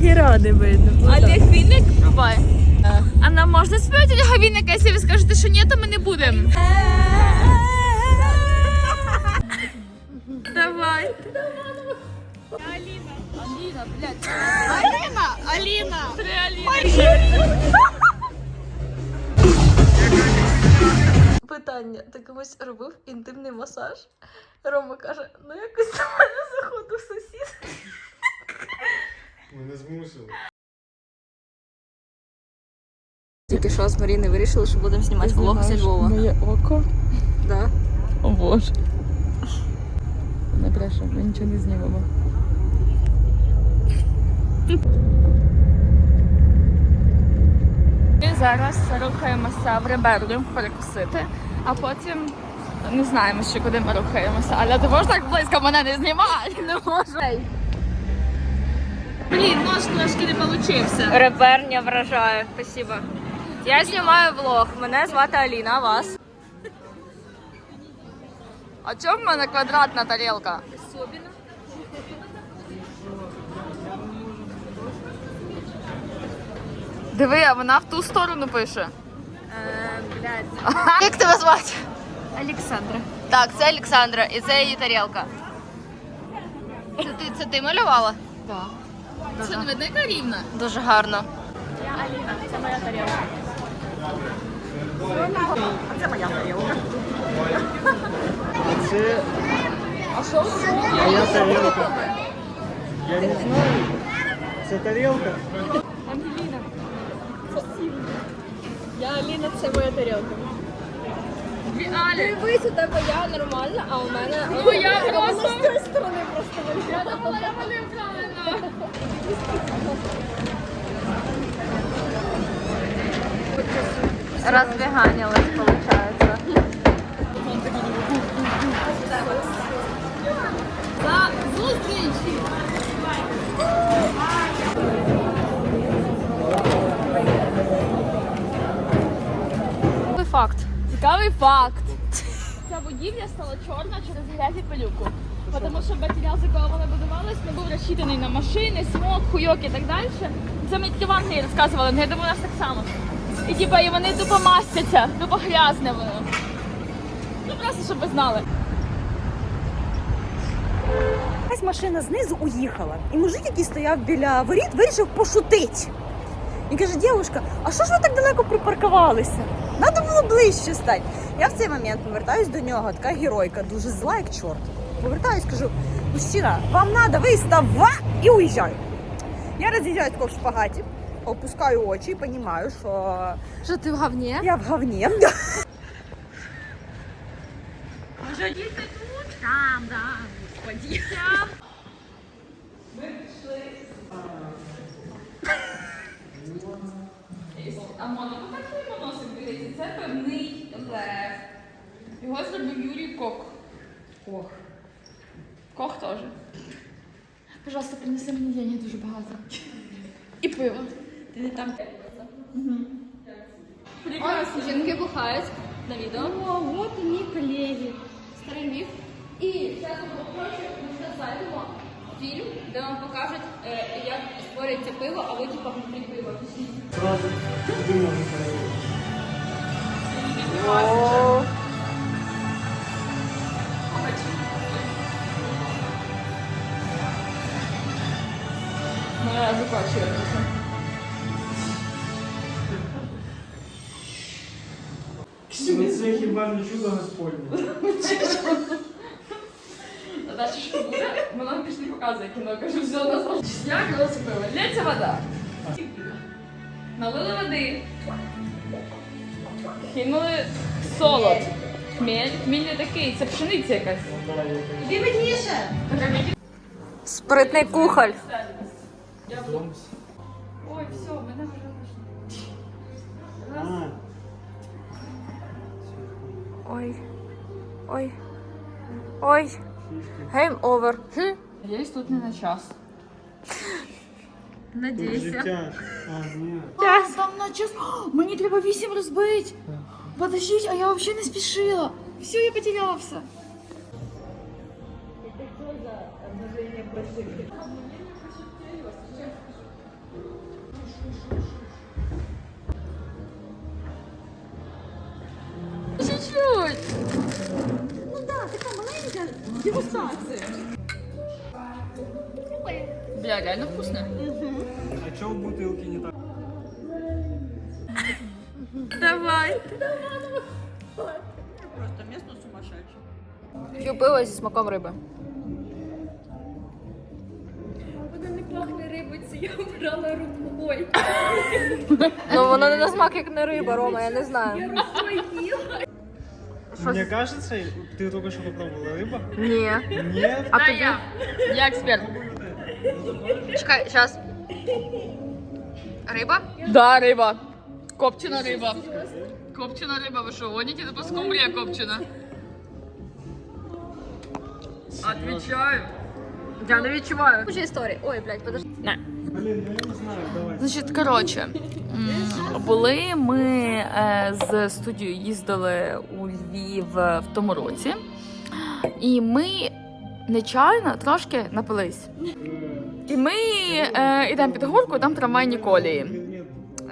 ніхіра не видно. Олег Вінник, рубай. А нам можна співати Олега Вінника, якщо ви скажете, що ні, то ми не будемо. Давай. Аліна. Аліна, блядь. Аліна, Аліна. Три. Питання: ти комусь робив інтимний масаж? Рома каже: ну якось до мене заходив сусід. Мене змусили. Тільки що з Маріною вирішили, що будемо знімати влог зі Львова. Моє око. Да. О боже. Не брешу, ми нічого не знімемо. Ми зараз рухаємося в Реберлю перекусити, а потім не знаємо ще куди ми рухаємося. Але ти можеш так близько мене не знімати? Не можу. Блін, нож трошки не получився. Реперня вражає, спасибо. Я знімаю влог. Мене звати Аліна, а вас? А чому в мене квадратна тарілка? Диви, а вона в ту сторону пише. Як тебе звати? Олександра. Так, це Олександра і це її тарілка. Це ти, це ти малювала? Так. Що не видно, яка рівна? Дуже гарно. Я Аліна, це моя тарілка. А Це А що моя тарілка. Я не знаю. Це тарілка. Ангеліна. Я Аліна, це моя тарілка. Дивись, у тебе я нормальна, а у мене. Ну я просто. з тієї сторони просто Я думала, я малюю правильно. Разбеганилась, получается. За зустріч! Новий факт. Цікавий факт. Ця будівля стала чорна через грязь і пилюку. Тому що матеріал, з якого вона будувалась, не був розчитаний на машини, смог, хуйок і так далі. Це мені тільки в Англії розказували, ну я думаю, у нас так само. І типа, і вони тупо мастяться, тупо грязне воно. Ну просто щоб ви знали. Якась машина знизу уїхала, і мужик, який стояв біля воріт, вирішив пошутити. І каже, дівчинка, а що ж ви так далеко припаркувалися? Надо було ближче стати. Я в цей момент повертаюсь до нього, така геройка, дуже зла, як чорт. Повертаюсь, кажу, мужчина, вам треба виставати і уїжджаю. Я роз'їжджаю в шпагаті, опускаю очі і розумію, що Що ти в говні? я в говні. А Моніка такий моносик дивиться. Це певний лев. Його зробив Юрій Кок. Кох. Кох теж. Пожалуйста, принеси мені денег дуже багато. І пиво. Ти не там. Ось жінки бухають на відео. О, вот и мій колеги. Старий міф. І зараз ми ми зайдемо фільм, де вам покажуть, е, як створюється пиво, а ви типа внутрі пива. Сразу черниться. Ну, Це хіба не чудо Господнє. А далі що буде? Вона більш не показує кіно, кажу, все на зал. Я грилася пиво. Лється вода. Налили води. Кинули солод. Хмель. Хміль не такий, це пшениця якась. Да, я. Спритний кухоль. Ой, все, мене вже А, Ой. Ой. Ой. Гейм овер. Хм. Надіюсь, тут не на час. тут життя. А, ні. А, там на час. О, мені треба вісім розбити. Подождіть, а я взагалі не спішила. Все, я потеряла Дегустация. Бля, реально вкусно. А чого в бутылке не так? Давай. Просто место сумасшедше. П'ю пиво зі смаком риби. Вона не пахне рибиці, я обрала рукою. Ну воно не на смак, як на риба, Рома, я не знаю. Мені кажеться, ти тільки що попробувала риба? Ні. Ні. А Дай тобі? я. Я експерт. Чекай, зараз. Риба? Да, риба. Копчена риба. Копчена риба, ви що, гоните? Це скумбрія копчена. Отвечаю. Я не відчуваю. Дуже історія. Ой, блядь, подожди. Не. Значить, коротше, м, були ми е, з студією їздили у Львів е, в тому році, і ми нечайно трошки напились. І ми е, йдемо під горку, там трамвайні колії.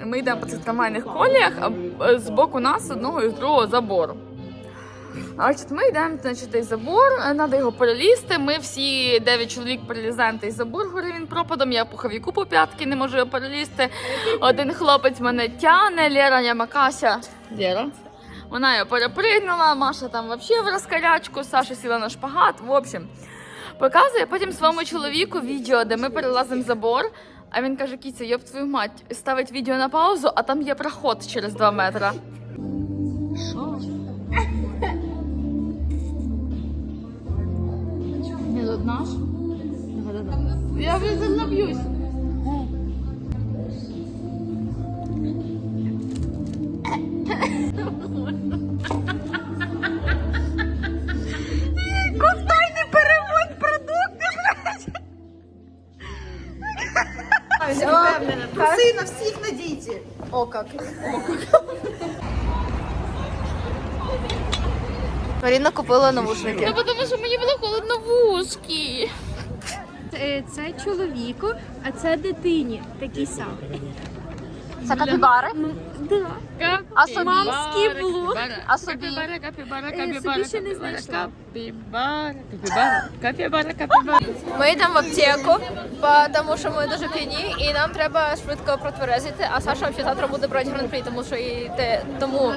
Ми йдемо по цих трамвайних коліях, а е, з боку нас одного і з другого забор. Значить, ми йдемо значить, той забор, треба його перелізти. Ми всі дев'ять чоловік перелізаємо той забор, горі він пропадом. Я пуховіку по п'ятки не можу його перелізти. Один хлопець мене тяне, Лера Ямакася. Лера. Вона його перепригнула, Маша там взагалі в розкарячку, Саша сіла на шпагат. В общем, показує потім своєму чоловіку відео, де ми перелазимо забор. А він каже: Кіця, йоб твою мать, ставить відео на паузу, а там є проход через 2 метри. Не одна ж? Я вже заб'юсь. Ковтайний переводь продукти. Труси на всіх надійте. О, как. Маріна купила навушники. Ну, тому що мені було вушки. Е, Це чоловіку, а це дитині. Такі самі. Це капібари? Да. А собі? Мамський блог. А собі? Капібара, капібара, Е, капібара, собі ще не знайшла. Капібара, капібара, капібара, капібара. Ми йдемо в аптеку, тому що ми дуже п'яні, і нам треба швидко протверезити, а Саша взагалі завтра буде брати гран-прі, тому що їй те, тому,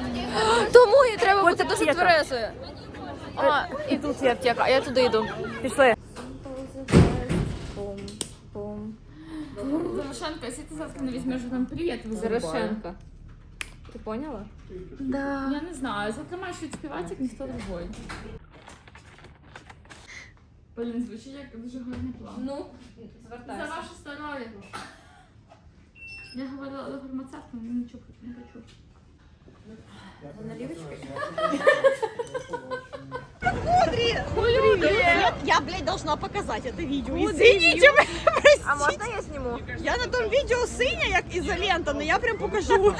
тому їй треба бути дуже тверезою. А, і тут є аптека, а я туди йду. Пішли. Зарошенко, якщо ти завтра не візьмеш гран-прі, я Зарошенко. Ти поняла? Да. Я не знаю, завтра маєш відспівати, як ніхто другой. Блін, звучить як дуже гарний план. Ну, За ваше здоров'я. Я говорила до фармацевта, але нічого не почув. Я, я, блядь, должна показать это видео. Извините, простите. А можна я зніму? Я на тому відео синя, як ізолента, але я прям покажу.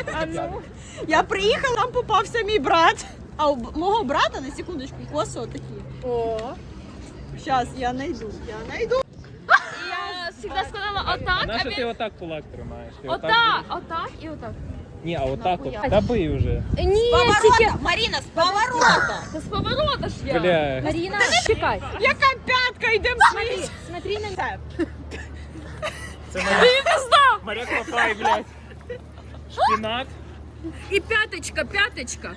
Я приїхала, там попався мій брат. А у б- мого брата, на секундочку, коси отакі. О. Зараз я найду. Я найду. Я завжди сказала отак, а він... ти отак кулак тримаєш? Ти Отак, отак і отак. Ні, а отак от. Та бий вже. Ні, Поворота, Маріна, з поворота. Це з поворота ж я. Бля. Маріна, чекай. Яка п'ятка, йдемо смотри. Смотри на Це. Це Маря... Маря Клопай, блядь. Шпінат. І п'яточка, п'яточка.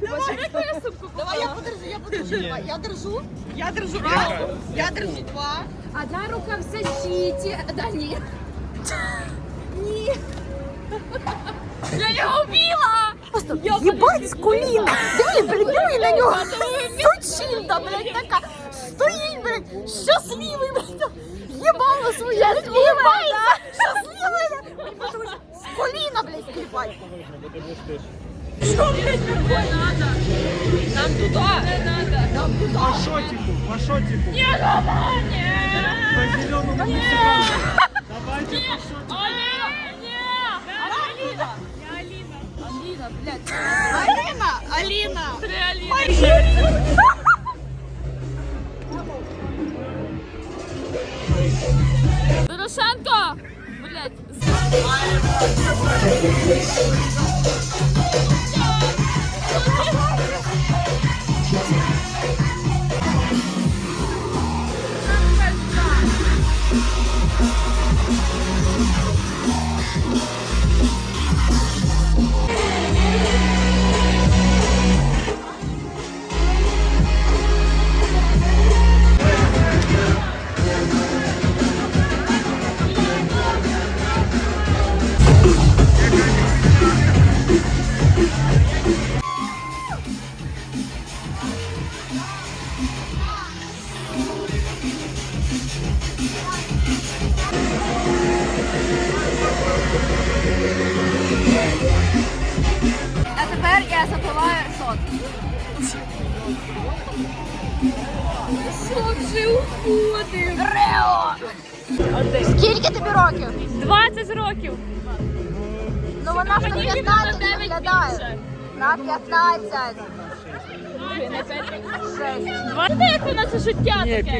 Давай я подержу, я подержу. Ні. Давай, Я держу. Я держу раз. Я держу два. Одна рука в защиті, да ні. Я його вбила! Просто єбать з коліна. Диви, блядь, диви на нього. Сучинда, блядь, така. Стоїть, блядь, щасливий, блядь. Єбало своє. Єбається. Щасливий. Мені просто хочеться з коліна, блядь, кліпать. Нам туди! Не надо! Пашотику, пашотику. Ні, ні. По зеленому секунду. Давайте пашотику. Аліна! Аліна, блядь. Аліна, Аліна. Три Аліни. Дорошенко! Блядь.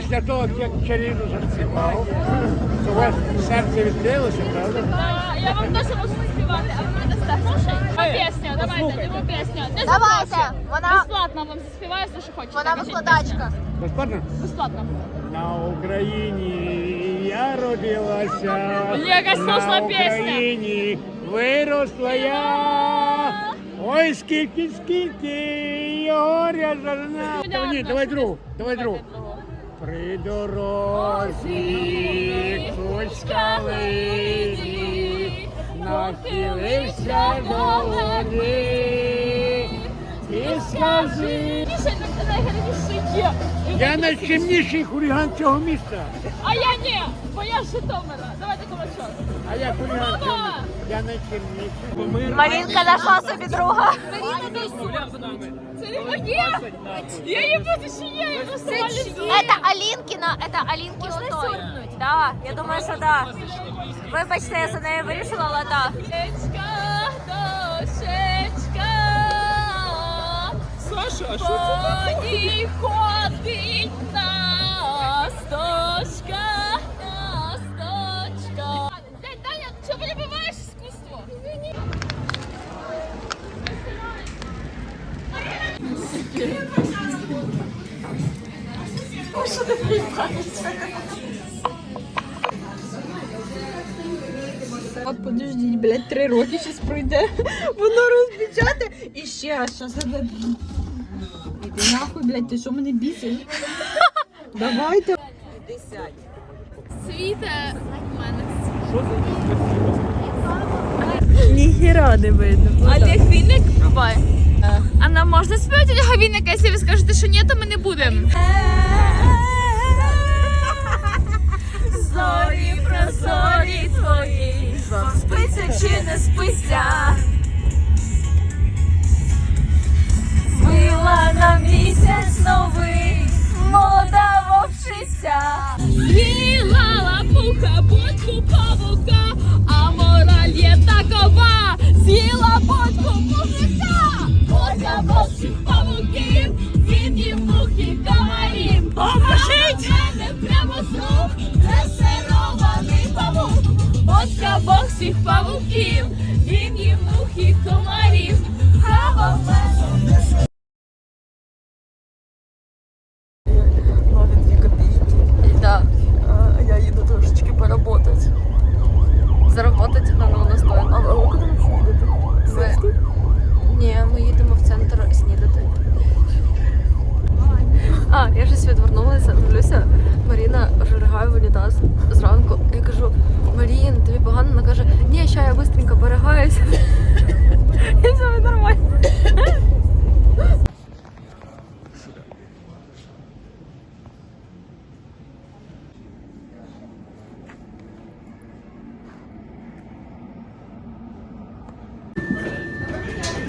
Після того, як чарівно заспівав, то у вас серце відкрилося, правда? Да, Я вам теж можу співати, а ви мене дасте грошей? Пісню, давайте, йому пісню. Не Давайте, запрошую. вона- Безплатно вам заспіваю все, що хочете. Вона Кажіть викладачка. Безплатно? пісню. Безплатно. На Україні я родилася. Яка сложна На пісня. Україні виросла я. Ой, скільки, скільки горя. Та Ні, давай другу, давай другу. При дорозі кучка калині нахилився до води. І скажи, я найчимніший хуліган цього міста. А я ні, бо я з Житомира. Давайте кулачок. А я хуліган цього міста. Я найчимніший. Марінка знайшла собі друга. Це не моє. Я її буду ще є. Я просто валізую. Это Алінкіна, это Алінкіна той. Да, я думаю, що да. Вибачте, я за нею вирішила, але да. Дочечка, дочечка. Саша, а що це ходить насточка, насточка. А подождіть, блядь, три роки щас пройде. Воно розпечати. І ще раз, щас. Іди нахуй, блядь, ти що мене бісиш? Давайте. Світе в мене. Ніхіра не видно. А Олег Вінник? Бувай. А нам можна співати Олега Вінника, якщо ви скажете, що ні, то ми не будемо. Зорі про зорі твої, вам спиться чи не спиться? Мила на місяць новий, молода вовчиця. З'їла лапуха, бочку павука, а мораль є такова. З'їла бочку мужика, він їм мухи комарів. Поможіть! прямо слух, дресирований павук. Бочка бог всіх павуків, він їм комарів. Хава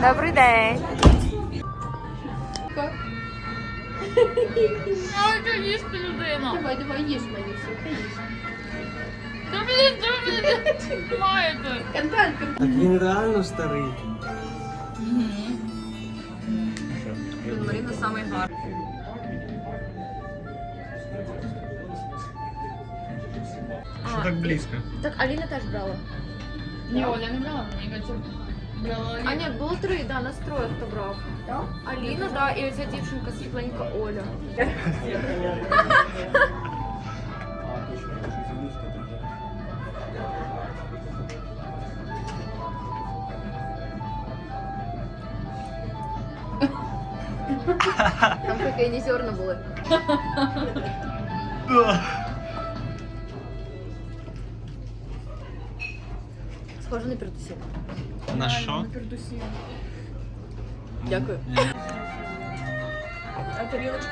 Добрий день. Ой, ти їсти людина. Давай, давай, їж мені все, їж. Та блін, та блін, маєте. Так він реально старий. Маріна самий гарний. Що так близько? Так Аліна теж брала. Ні, Оля не брала, мені кажеться, брала А ні, було три, да, нас троє хто брав. Аліна, да, і оця дівчинка світленька Оля. Там кофейні зерна були. Схоже на пердусі. На що? Дякую. А тарілочки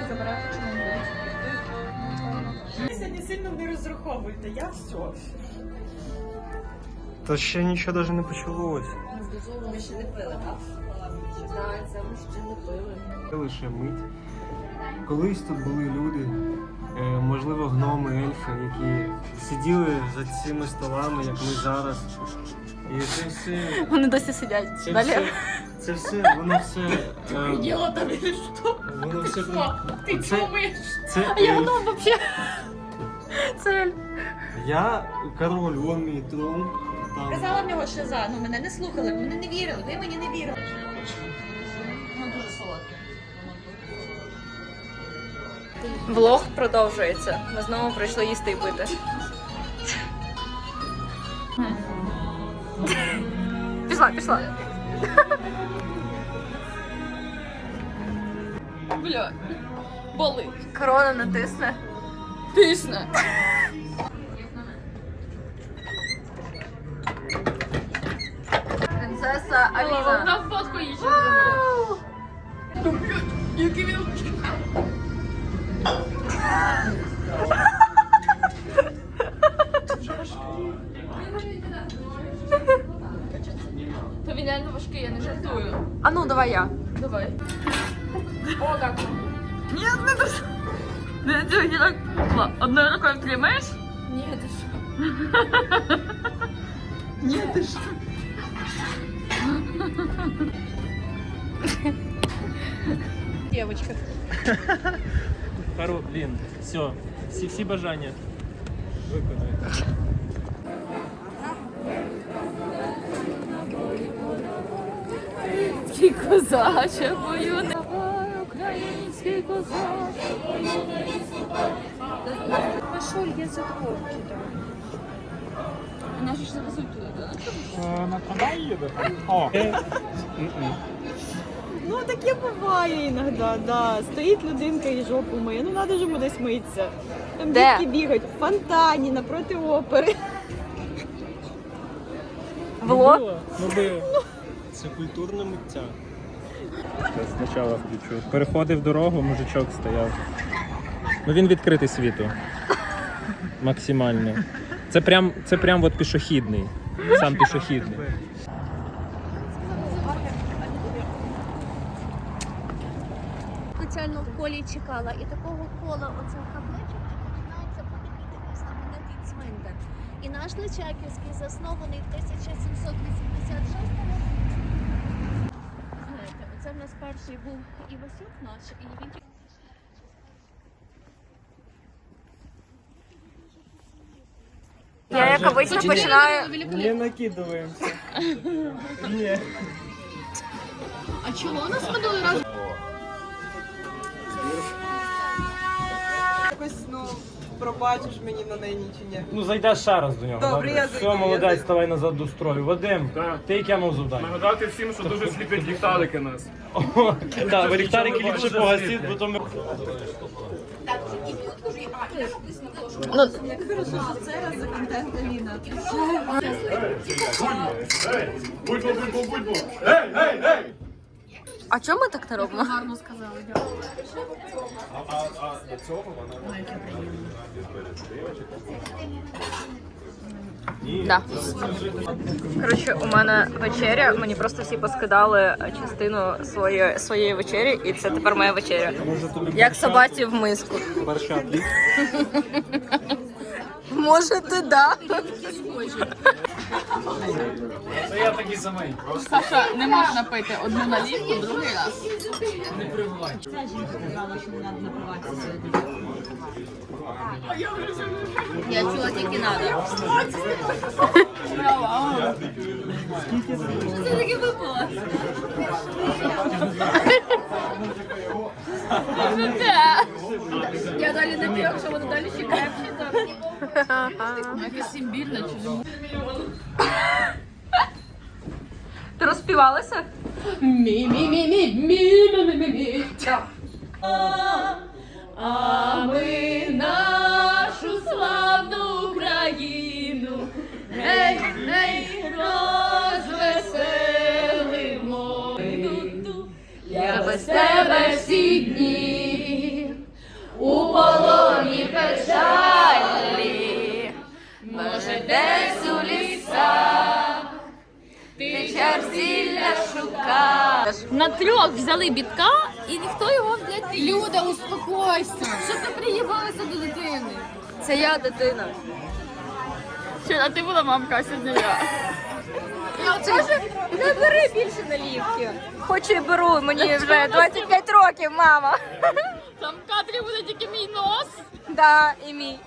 Сьогодні сильно не розраховуйте, я все. Та ще нічого навіть не почалось. Ми ще не пили, так? Так, це ми ще не пили. Лише мить. Колись тут були люди, е, можливо, гноми, ельфи, які сиділи за цими столами, як ми зараз. І це все. Вони досі сидять. Це Далі. все, це все, воно все. е, Діло тобі що? Воно все. Ти Це, думаєш? це А я воно взагалі. Це Я король, вон мій трон. Там. Казала в нього шиза, ну мене не слухали, вони не вірили, ви мені не вірили. Воно дуже солодке. Влог продовжується. Ми знову прийшли їсти і пити. Пішла, пішла. Бля, болить. Корона натисне. Тисне. Принцеса Аліна. На фотку її Ні, ти що? Ні, ти ж. Дівчатка. Пару, блін, все, всі, всі бажання виконують. Український козаче бою не Український козаче Пошоль, я закопки, так. А наші ж завезуть туди, так? На канал їде? О. Ну таке буває іноді, да. Стоїть людинка і жопу миє. Ну треба ж йому десь митися. Там Де? дітки бігають в фонтані напроти опери. Влог? Ну, би... Це культурне миття. Спочатку включу. Переходив дорогу, мужичок стояв. Ну він відкритий світу. Максимально. Це прям, це прям от пішохідний. Сам пішохідний. спеціально в колі чекала. І такого кола оцей капличок починається такий знаменитий цвинтар. І наш Личаківський заснований в 1786 році. Знаєте, оце в нас перший був Івасюк наш, і він Я як обично починаю. Не накидуємося. Ні. А чого у нас минулий раз? Якось, ну, пробачиш мені на неї чи ні? Ну зайдеш ще раз до нього. Добре, я зайду, Все, я молодець, зайду. ставай назад до строю. Вадим, ти яке мав завдання? Нагадати всім, що дуже сліпить ліхтарики нас. Так, ви ліхтарики ліпше погасіть, бо то ми... Ну. Будьмо, будьмо, будьмо. Ей, ей, ей! а чому ми так не робимо? Гарно сказали, дякую. Да. Коротше, у мене вечеря. Мені просто всі поскидали частину своєї своєї вечері, і це тепер моя вечеря. Як собаці в миску. Перша пліт. Може, ти да. Це я такий самий. Саша, не можна пити одну налівку, другий раз. Не прививай. Ця жінка казала, що не треба напиватися сьогодні. Я чула тільки надо. Це таке випало. Я далі не п'ю, якщо воно далі ще крепче, то якесь імбірне чи не Ти розпівалася? Мі-мі-мі-мі-мі-мі-мі-мі. А ми нашу славну Україну, гей, гей, розвеселимо. Я без тебе всі дні у полоні печалі, може, десь у лісах. зілля шукає. На трьох взяли бітка і ніхто його, Люда, успокойся. Що ти приїбалася до дитини? Це я дитина. Що, а ти була мамка, а сьогодні я. Каже, не бери більше налівки. Хочу і беру, мені вже 25 років, мама. Там в кадрі буде тільки мій нос. Да, і мій.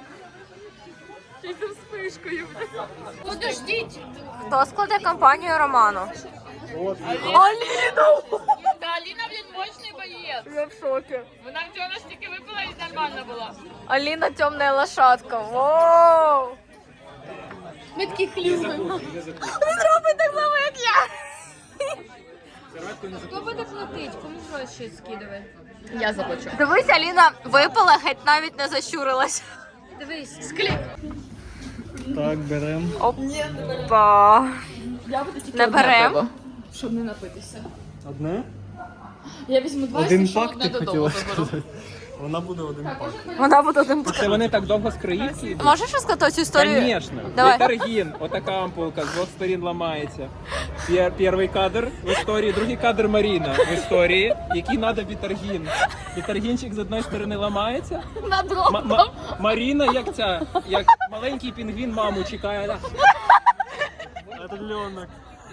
Щось з вспишкою. Подождіть. Хто складе компанію Роману? Та Аліна, блін, мощний боєць. Я в шокі. Вона вчора ж тільки випила і нормально була. Аліна темна лошадка. Воу! Ми такі хлюбимо. Він робить так само, як я. Хто буде платити? Кому гроші скидувати? Я заплачу. Дивись, Аліна випила, геть навіть не зачурилась. Дивись, склік. Так, беремо. Опа. Я Не берем? Щоб не напитися. Одне? Я візьму два Один і що пак одне ти додому хотіла заберу. сказати. Вона буде один пак. Вона буде один. Це вони так довго скриються? Можеш розказати цю історію? Конечно. Давай. Вітаргін, отака ампулка, з двох сторін ламається. Пер, перший кадр в історії, другий кадр Маріна в історії, який треба вітаргін. Вітаргінчик з одної сторони ламається. На М- м- Маріна, як ця, як маленький пінгвін маму чекає. так.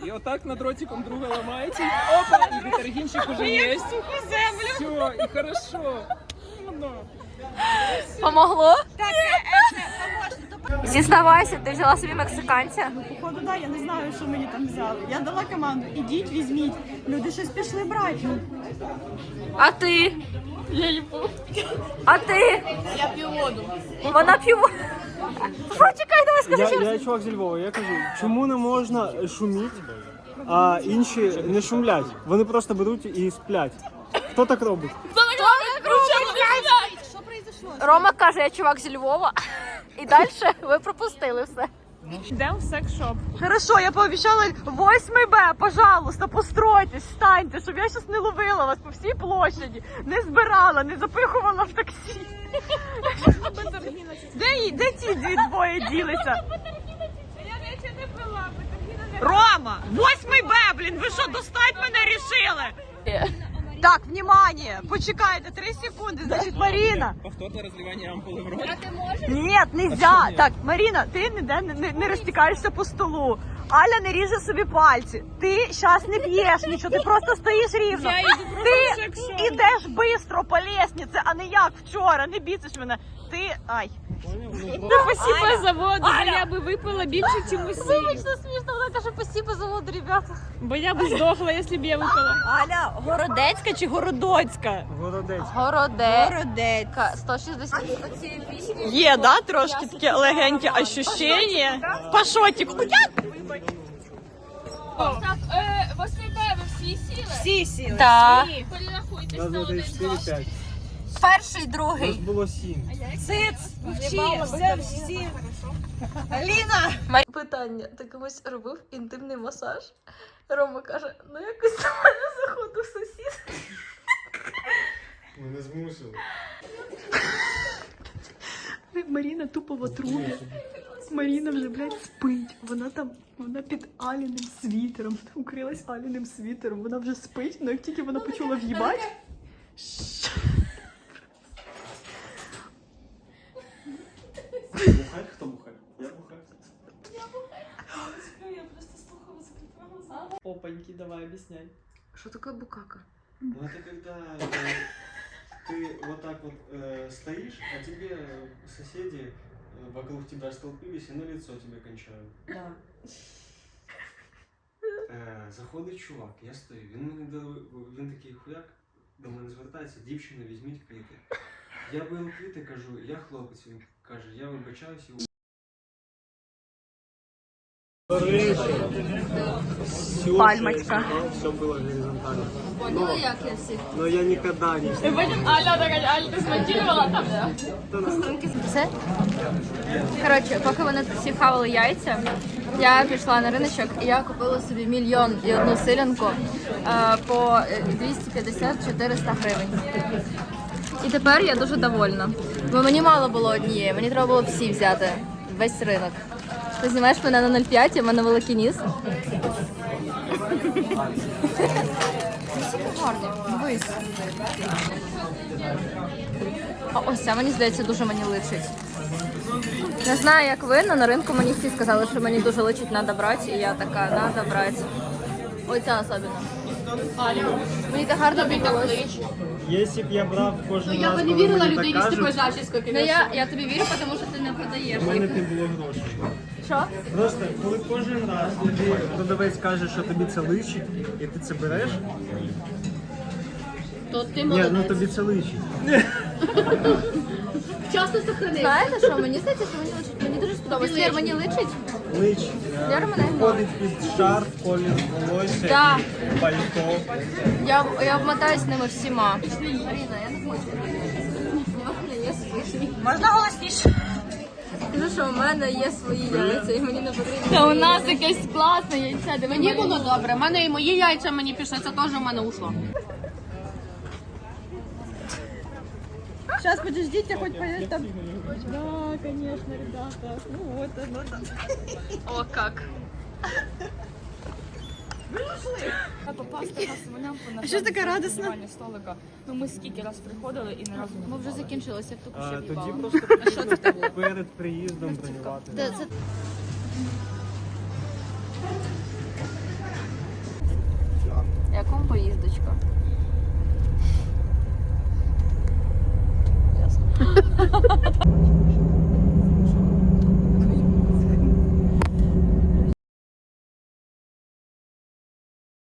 І отак над ротиком друга ламається. і Опа, і вітаргінчик уже є. Все, і хорошо. Ну. Помогло? Зізнавайся, ти взяла собі мексиканця? Походу, да, я не знаю, що мені там взяли. Я дала команду, ідіть, візьміть. Люди щось пішли брати. Ну, А ти? Я їбу. А ти? Я п'ю воду. Вона п'ю. Почекай, давай скажи. Я, ще раз. я чувак зі Львова, я кажу, чому не можна шуміти, а інші не шумлять? Вони просто беруть і сплять. Хто так робить? Рома каже, я чувак зі Львова. І далі ви пропустили все. Йдемо в секс-шоп. Хорошо, я пообіцяла 8 Б, пожалуйста, постройтесь, встаньте, щоб я зараз не ловила вас по всій площаді, не збирала, не запихувала в таксі. Де, де ті дві двоє ділися? Рома, 8 Б, блін, ви що, достать мене рішили? Так, внимание, почекайте 3 секунди, значить Маріна. Повторне розливання ампули в рот. Нет, нельзя. Так, Маріна, ти не не, не, не розтікаєшся по столу. Аля не ріже собі пальці. Ти зараз не п'єш нічого, ти просто стоїш рівно. Я йду просто ти в ідеш швидко по лестниці, а не як вчора. Не біциш мене ти. Ай. Ну, спасибо за воду, бо я би випила більше, ніж усі. Вибачте, смішно, вона каже, спасибо за воду, ребята. Бо я би здохла, якщо б я випила. Аля, городецька чи городоцька? Городець. Городецька. Городецька. 160. Є, да, трошки таке легеньке ощущення. Пашотик. Так, е, восьмі ви всі сіли? Всі сіли. Так. Перерахуйтесь на 1, 2, 4. Перший, другий. було 7. Циц, вчи, все, всі. Аліна. Питання: ти комусь робив інтимний масаж? Рома каже, ну якось до мене заходив сусід. Ми не змусили. Маріна тупо в отрубі. Маріна вже, блядь, спить. Вона там, вона під Аліним світером. Укрилась Аліним світером. Вона вже спить, але як тільки вона почула в'їбать. Бухать? Хто бухає? Я бухаю. Опаньки, давай, об'ясняй. Що таке букака? Ну это когда э, ты вот так вот э, стоишь, а тебе э, соседи э, вокруг тебя столпились и на лицо тебе кончают. Да. Е, заходить чувак, я стою, він мені дав, він такий хуяк, до мене звертається, дівчина, візьміть квіти. Я беру квіти, кажу, я хлопець, він каже, я вибачаюся. Пальмочка. Все было горизонтально. Поняли, як я всіх? Но я никогда не І потім Аля така, Аля, ти смонтувала там, да? Все? Коротше, поки вони всі хавали яйця, я пішла на риночок і я купила собі мільйон і одну силянку е, по е, 250-400 гривень. І тепер я дуже довольна. Бо мені мало було однієї, мені треба було всі взяти, весь ринок. Ти знімаєш мене на 0,5, у мене великий ніс. Дивись. Ось ця, мені здається, дуже мені личить. Не знаю, як ви, але на ринку мені всі сказали, що мені дуже личить, треба брати, і я така, треба брати. Оця особливо. Мені так гарно піднялося. Якщо б я брав кожен раз, коли мені так кажуть, Ну я, я тобі вірю, тому що ти не продаєш. в мене б не було грошей. Що? Просто коли кожен раз тобі продавець каже, що тобі це личить, і ти це береш, То ти ні, ну тобі це личить. вчасно сохрани. Знаєте що? Мені здається, що мені личить. Мені дуже сподобалось. Мені личить? Мене входить під шарф, колір волосся, Да. і пальто. Я, я обмотаюсь ними всіма. Я не. Можна голосніше? Скажу, що у мене є свої яйця, і мені не потрібно. Та у нас якесь класне яйце. Диви, Мені було добре. У мене і мої яйця мені пішли, це теж у мене ушло. Сейчас подождите, хоть поедет там. Да, конечно, ребята. Ну вот, ну да. О, як. Попасти на свинямку на що таке радісно? столика. Ну ми скільки раз приходили і не разу не Ми вже закінчилися, як тільки А, що тоді в'їбала. просто потрібно перед приїздом бронювати. Це, це... Як поїздочка? 哈哈哈哈哈